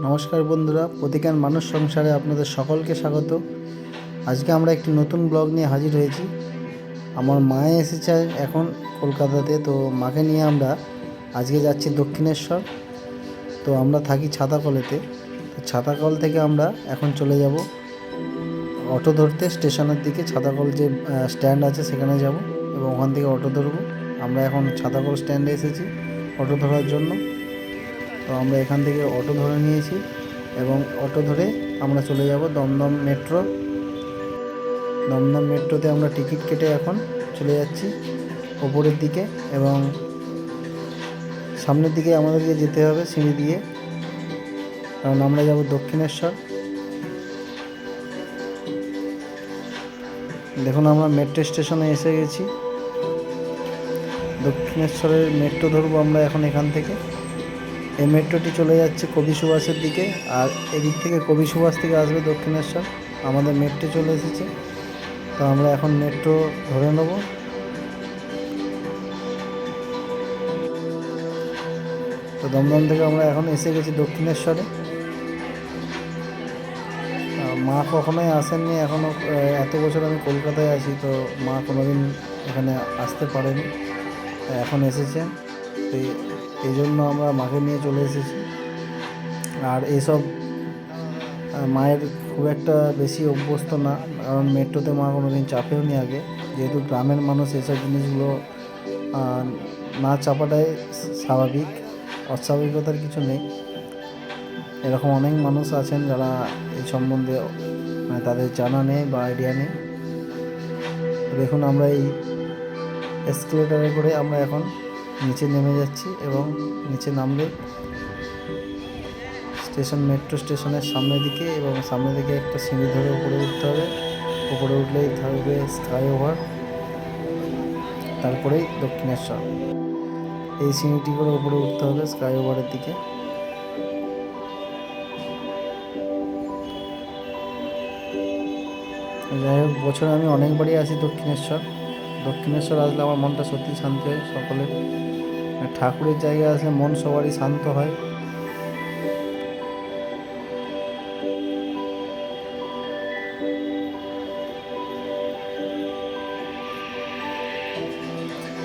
নমস্কার বন্ধুরা প্রতিজ্ঞান মানুষ সংসারে আপনাদের সকলকে স্বাগত। আজকে আমরা একটি নতুন ব্লগ নিয়ে হাজির হয়েছি। আমার মা এসেছে এখন কলকাতাতে, তো মাকে নিয়ে আমরা আজকে যাচ্ছি দক্ষিণেশ্বর। তো আমরা থাকি ছাতাকলেতে। ছাতাকল থেকে আমরা এখন চলে যাব। অটো ধরতে স্টেশনের দিকে, ছাতাকল যে স্ট্যান্ড আছে সেখানে যাব এবং ওখান থেকে অটো ধরবো। আমরা এখন ছাতাকল স্ট্যান্ডে এসেছি অটো ধরার জন্য। তো আমরা এখান থেকে অটো ধরে নিয়েছি এবং অটো ধরে আমরা চলে যাব দমদম মেট্রো। দমদম মেট্রোতে আমরা টিকিট কেটে এখন চলে যাচ্ছি ওপরের দিকে এবং সামনের দিকে আমাদেরকে যেতে হবে সিঁড়ি দিয়ে। কারণ আমরা যাব দক্ষিণেশ্বর। দেখুন আমরা মেট্রো স্টেশনে এসে গেছি। দক্ষিণেশ্বরের মেট্রো ধরবো আমরা এখন এখান থেকে। এই মেট্রোটি চলে যাচ্ছে কবি সুভাষের দিকে আর এদিক থেকে কবি সুভাষ থেকে আসবে দক্ষিণেশ্বর। আমাদের মেট্রো চলে এসেছে। তো আমরা এখন মেট্রো ধরে নেব। তো দমদম থেকে আমরা এখন এসে গেছি দক্ষিণেশ্বরে। মা কখনোই আসেননি এখনও এত বছর আমি কলকাতায় আছি, তো মা কোনোদিন এখানে আসতে পারেনি। এখন এসেছেন। তো এই- জন্য আমরা মাকে নিয়ে চলে এসেছি। আর এসব মায়ের খুব একটা বেশি অভ্যস্ত না, কারণ মেট্রোতে মা কোনোদিন চাপেও নি আগে। যেহেতু গ্রামের মানুষ এসব জিনিসগুলো না চাপাটাই স্বাভাবিক, অস্বাভাবিকতার কিছু নেই। এরকম অনেক মানুষ আছেন যারা এই সম্বন্ধে মানে তাদের জানা নেই বা আইডিয়া নেই। দেখুন, আমরা এই এসকেলেটারে করে আমরা এখন নিচে নেমে যাচ্ছি এবং নিচে নামলে স্টেশন, মেট্রো স্টেশনের সামনের দিকে এবং সামনে দিকে একটা সিঁড়ি ধরে উপরে উঠতে হবে। উপরে উঠলেই থাকবে স্কাই ওভার, তারপরেই দক্ষিণেশ্বর। এই সিঁড়িটি করে উপরে উঠতে হবে স্কাই ওভারের দিকে। যাই হোক, বছরে আমি অনেকবারই আসি দক্ষিণেশ্বর। দক্ষিণেশ্বর আসলে আমার মনটা সত্যি শান্তি হয় সকলের। ঠাকুরের জায়গায় আসলে মন সবারই শান্ত হয়।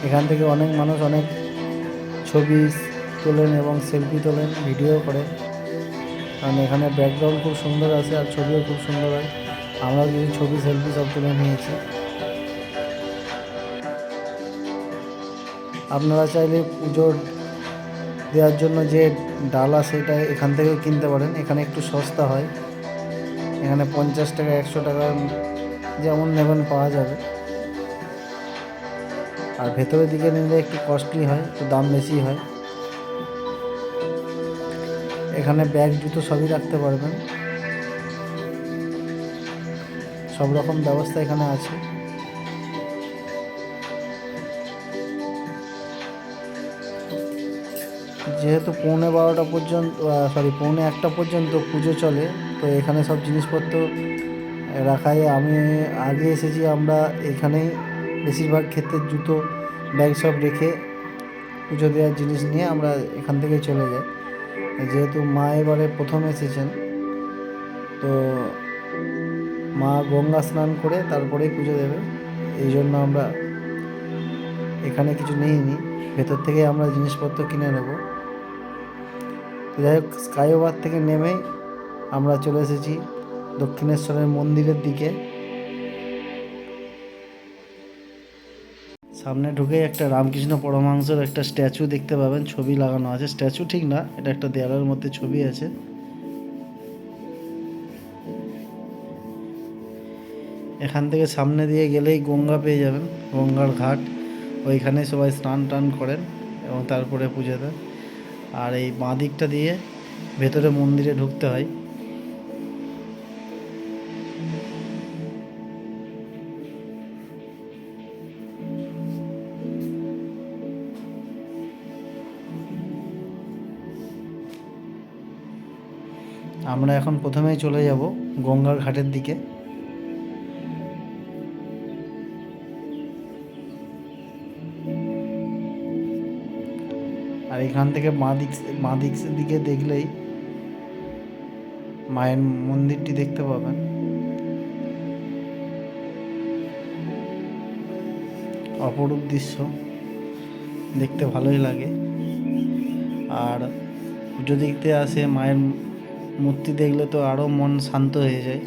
এখান থেকে অনেক মানুষ অনেক ছবি তোলেন এবং সেলফি তোলেন, ভিডিও করে। কারণ এখানে ব্যাকগ্রাউন্ড খুব সুন্দর আছে আর ছবিও খুব সুন্দর হয়। আমরা কিছু ছবি, সেলফি সব তুলে নিয়েছি। আপনারা চাইলে পুজোর দেওয়ার জন্য যে ডালা সেটা এখান থেকেও কিনতে পারেন। এখানে একটু সস্তা হয়। এখানে পঞ্চাশ টাকা, একশো টাকা যেমন নেবেন পাওয়া যাবে। আর ভেতরের দিকে নিলে একটু কস্টলি হয়, একটু দাম বেশি হয়। এখানে ব্যাগ, জুতো সবই রাখতে পারবেন। সব রকম ব্যবস্থা এখানে আছে। যেহেতু পৌনে বারোটা পর্যন্ত সরি পৌনে একটা পর্যন্ত পুজো চলে, তো এখানে সব জিনিসপত্র রাখাই। আমি আগে এসেছি, আমরা এখানেই বেশিরভাগ ক্ষেত্রে জুতো, ব্যাগ সব রেখে পুজো দেওয়ার জিনিস নিয়ে আমরা এখান থেকে চলে যাই। যেহেতু মা এবারে প্রথম এসেছেন, তো মা গঙ্গা স্নান করে তারপরেই পুজো দেবে। এই জন্য আমরা এখানে কিছু নিইনি। ভেতর থেকে আমরা জিনিসপত্র কিনে নেব। যাই হোক স্কাই ওভার থেকে নেমে আমরা চলে এসেছি দক্ষিণেশ্বরের মন্দিরের দিকে। সামনে ঢুকে একটা রামকৃষ্ণ পরমহংসের একটা স্ট্যাচু দেখতে পাবেন, ছবি লাগানো আছে। স্ট্যাচু ঠিক না, এটা একটা দেয়ালের মধ্যে ছবি আছে। এখান থেকে সামনে দিয়ে গেলেই গঙ্গা পেয়ে যাবেন, গঙ্গার ঘাট। ওইখানে সবাই স্নান টান করেন এবং তারপরে পুজো দেন। আর এই বাঁ দিকটা দিয়ে ভেতরে মন্দিরে ঢুকতে হয়। আমরা এখন প্রথমেই চলে যাব গঙ্গার ঘাটের দিকে। আর এখান থেকে বাঁ দিক দিক দিকে দেখলেই মায়ের মন্দিরটি দেখতে পাবেন। অপরূপ দৃশ্য, দেখতে ভালোই লাগে। আর পুজো দেখতে আসে, মায়ের মূর্তি দেখলে তো আরও মন শান্ত হয়ে যায়।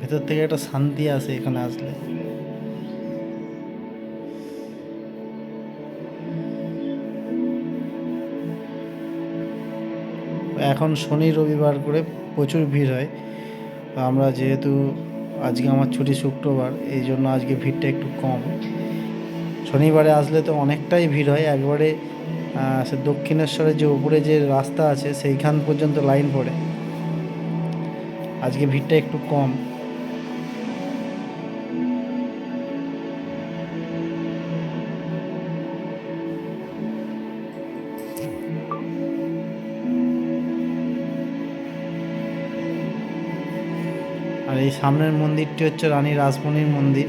ভেতর থেকে একটা শান্তি আসে এখানে আসলে। এখন শনি রবিবার করে প্রচুর ভিড় হয়। আমরা যেহেতু আজকে আমার ছুটি শুক্রবার, এই জন্য আজকে ভিড়টা একটু কম। শনিবারে আসলে তো অনেকটাই ভিড় হয়, একবারে সে দক্ষিণেশ্বরের যে উপরে যে রাস্তা আছে সেইখান পর্যন্ত লাইন পড়ে। আজকে ভিড়টা একটু কম। এই সামনের মন্দিরটি হচ্ছে রানী রাসমণির মন্দির।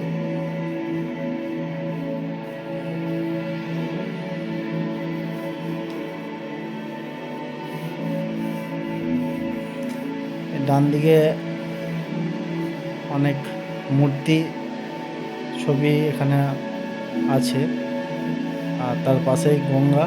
ডান দিকে অনেক মূর্তি ছবি এখানে আছে, আর তার পাশেই গঙ্গা।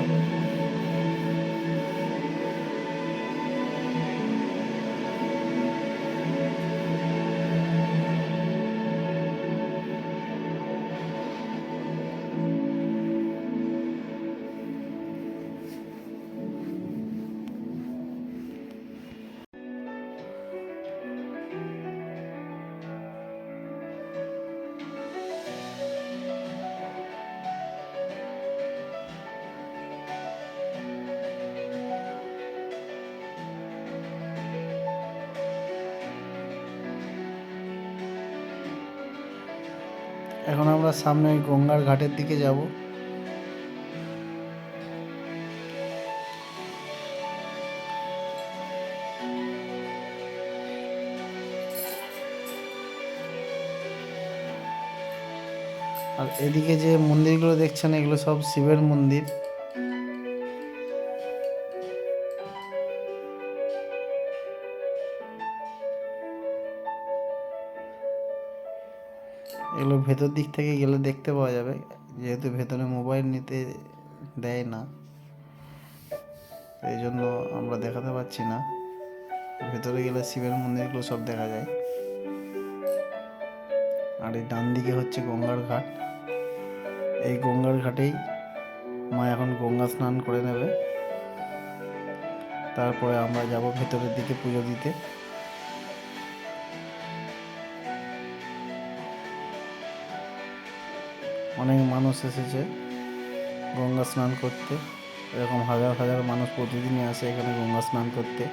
এখন আমরা সামনে গঙ্গার ঘাটের দিকে যাব। আর এদিকে যে মন্দিরগুলো দেখছেন, এগুলো সব শিবের মন্দির। এগুলো ভেতর দিক থেকে গেলে দেখতে পাওয়া যাবে। যেহেতু ভেতরে মোবাইল নিতে দেয় না। এই জন্য আমরা দেখাতে পাচ্ছি না। ভেতরে গেলে শিবের মন্দিরগুলো সব দেখা যায়। আর এই ডান দিকে হচ্ছে গঙ্গার ঘাট। এই গঙ্গার ঘাটেই মা এখন গঙ্গা স্নান করে নেবে। তারপরে আমরা যাব ভেতরের দিকে পুজো দিতে। অনেক মানুষ এসেছে গঙ্গা স্নান করতে। এরকম হাজার হাজার মানুষ প্রতিদিনই আসে এখানে গঙ্গা স্নান করতে।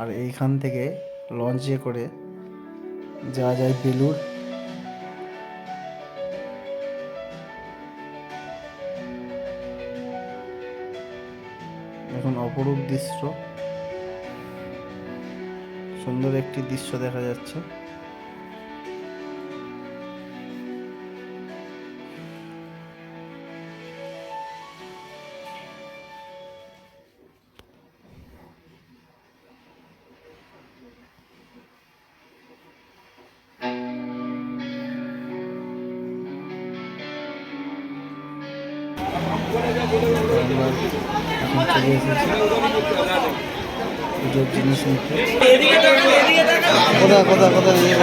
আর এইখান থেকে লঞ্চে করে যাওয়া যায় বেলুর এখন অপরূপ দৃশ্য। সুন্দর একটি দৃশ্য দেখা যাচ্ছে। আমরা চলে এসেছি পুজোর জিনিস নিতে কোথায় কোথায় কোথায় ইয়ে